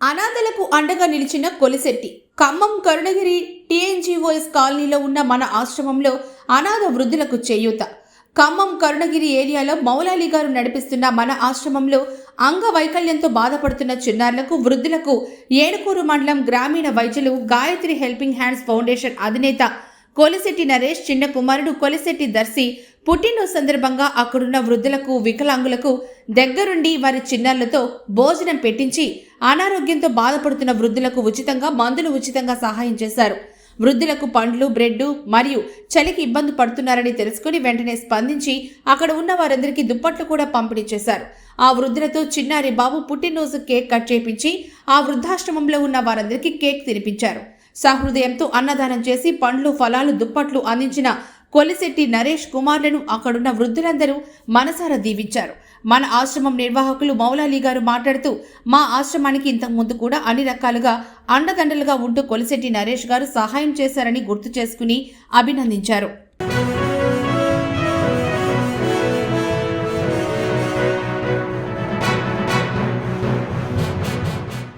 అనాథలకు అండగా నిలిచిన కొలిశెట్టి. ఖమ్మం కరుణగిరి టీఎన్జీఓఎస్ కాలనీలో ఉన్న మన ఆశ్రమంలో అనాథ వృద్ధులకు చేయూత. ఖమ్మం కరుణగిరి ఏరియాలో మౌలాలి గారు నడిపిస్తున్న మన ఆశ్రమంలో అంగవైకల్యంతో బాధపడుతున్న చిన్నారులకు వృద్ధులకు ఏడుకూరు మండలం గ్రామీణ వైద్యులు గాయత్రి హెల్పింగ్ హ్యాండ్స్ ఫౌండేషన్ అధినేత కొలిశెట్టి నరేష్ చిన్న కుమారుడు కొలిశెట్టి దర్శి పుట్టినరోజు సందర్భంగా అక్కడున్న వృద్ధులకు వికలాంగులకు దగ్గరుండి వారి చిన్నారులతో భోజనం పెట్టించి అనారోగ్యంతో బాధపడుతున్న వృద్ధులకు ఉచితంగా మందులు ఉచితంగా సహాయం చేశారు. వృద్ధులకు పండ్లు బ్రెడ్ మరియు చలికి ఇబ్బంది పడుతున్నారని తెలుసుకుని వెంటనే స్పందించి అక్కడ ఉన్న వారందరికీ దుప్పట్లు కూడా పంపిణీ చేశారు. ఆ వృద్ధులతో చిన్నారి బాబు పుట్టినరోజు కేక్ కట్ చేపించి ఆ వృద్ధాశ్రమంలో ఉన్న వారందరికీ కేక్ తినిపించారు. సహృదయంతో అన్నదానం చేసి పండ్లు ఫలాలు దుప్పట్లు అందించిన కొలిశెట్టి నరేష్ కుమార్లను అక్కడున్న వృద్ధులందరూ మనసారా దీవించారు. మన ఆశ్రమం నిర్వాహకులు మౌలాలి గారు మాట్లాడుతూ మా ఆశ్రమానికి ఇంతకు ముందు కూడా అన్ని రకాలుగా అండదండలుగా ఉంటూ కొలిశెట్టి నరేష్ గారు సహాయం చేశారని గుర్తు చేసుకుని అభినందించారు.